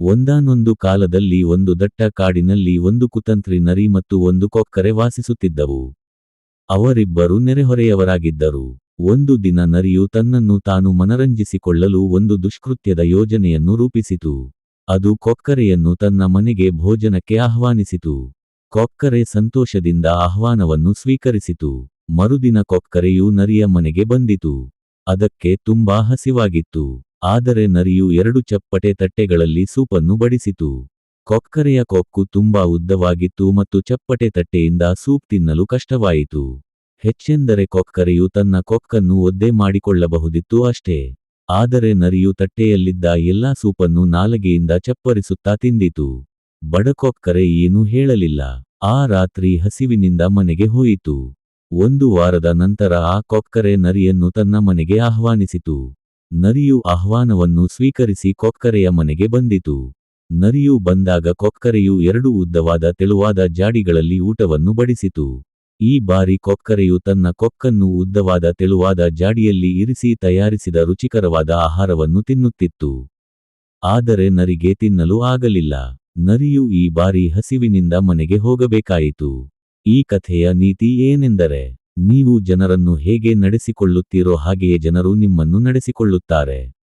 ಒಂದಾನೊಂದು ಕಾಲದಲ್ಲಿ ಒಂದು ದಟ್ಟ ಕಾಡಿನಲ್ಲಿ ಒಂದು ಕುತಂತ್ರಿ ನರಿ ಮತ್ತು ಒಂದು ಕೊಕ್ಕರೆ ವಾಸಿಸುತ್ತಿದ್ದವು. ಅವರಿಬ್ಬರು ನೆರೆಹೊರೆಯವರಾಗಿದ್ದರು. ಒಂದು ದಿನ ನರಿಯು ತನ್ನನ್ನು ತಾನು ಮನರಂಜಿಸಿಕೊಳ್ಳಲು ಒಂದು ದುಷ್ಕೃತ್ಯದ ಯೋಜನೆಯನ್ನು ರೂಪಿಸಿತು. ಅದು ಕೊಕ್ಕರೆಯನ್ನು ತನ್ನ ಮನೆಗೆ ಭೋಜನಕ್ಕೆ ಆಹ್ವಾನಿಸಿತು. ಕೊಕ್ಕರೆ ಸಂತೋಷದಿಂದ ಆಹ್ವಾನವನ್ನು ಸ್ವೀಕರಿಸಿತು. ಮರುದಿನ ಕೊಕ್ಕರೆಯು ನರಿಯ ಮನೆಗೆ ಬಂದಿತು. ಅದಕ್ಕೆ ತುಂಬಾ ಹಸಿವಾಗಿತ್ತು. ಆದರೆ ನರಿಯು ಎರಡು ಚಪ್ಪಟೆ ತಟ್ಟೆಗಳಲ್ಲಿ ಸೂಪನ್ನು ಬಡಿಸಿತು. ಕೊಕ್ಕರೆಯ ಕೊಕ್ಕು ತುಂಬಾ ಉದ್ದವಾಗಿತ್ತು ಮತ್ತು ಚಪ್ಪಟೆ ತಟ್ಟೆಯಿಂದ ಸೂಪ್ ತಿನ್ನಲು ಕಷ್ಟವಾಯಿತು. ಹೆಚ್ಚೆಂದರೆ ಕೊಕ್ಕರೆಯು ತನ್ನ ಕೊಕ್ಕನ್ನು ಒದ್ದೆ ಮಾಡಿಕೊಳ್ಳಬಹುದಿತ್ತು ಅಷ್ಟೇ. ಆದರೆ ನರಿಯು ತಟ್ಟೆಯಲ್ಲಿದ್ದ ಎಲ್ಲಾ ಸೂಪನ್ನು ನಾಲಗೆಯಿಂದ ಚಪ್ಪರಿಸುತ್ತಾ ತಿಂದಿತು. ಬಡಕೊಕ್ಕರೆ ಏನೂ ಹೇಳಲಿಲ್ಲ. ಆ ರಾತ್ರಿ ಹಸಿವಿನಿಂದ ಮನೆಗೆ ಹೋಯಿತು. ಒಂದು ವಾರದ ನಂತರ ಆ ಕೊಕ್ಕರೆ ನರಿಯನ್ನು ತನ್ನ ಮನೆಗೆ ಆಹ್ವಾನಿಸಿತು. ನರಿಯು ಆಹ್ವಾನವನ್ನು ಸ್ವೀಕರಿಸಿ ಕೊಕ್ಕರೆಯ ಮನೆಗೆ ಬಂದಿತು. ನರಿಯು ಬಂದಾಗ ಕೊಕ್ಕರೆಯು ಎರಡು ಉದ್ದವಾದ ತೆಳುವಾದ ಜಾಡಿಗಳಲ್ಲಿ ಊಟವನ್ನು ಬಡಿಸಿತು. ಈ ಬಾರಿ ಕೊಕ್ಕರೆಯು ತನ್ನ ಕೊಕ್ಕನ್ನು ಉದ್ದವಾದ ತೆಳುವಾದ ಜಾಡಿಯಲ್ಲಿ ಇರಿಸಿ ತಯಾರಿಸಿದ ರುಚಿಕರವಾದ ಆಹಾರವನ್ನು ತಿನ್ನುತ್ತಿತ್ತು. ಆದರೆ ನರಿಗೆ ತಿನ್ನಲು ಆಗಲಿಲ್ಲ. ನರಿಯು ಈ ಬಾರಿ ಹಸಿವಿನಿಂದ ಮನೆಗೆ ಹೋಗಬೇಕಾಯಿತು. ಈ ಕಥೆಯ ನೀತಿ ಏನೆಂದರೆ ನೀವು ಜನರನ್ನು ಹೇಗೆ ನಡೆಸಿಕೊಳ್ಳುತ್ತೀರೋ ಹಾಗೆಯೇ ಜನರು ನಿಮ್ಮನ್ನು ನಡೆಸಿಕೊಳ್ಳುತ್ತಾರೆ.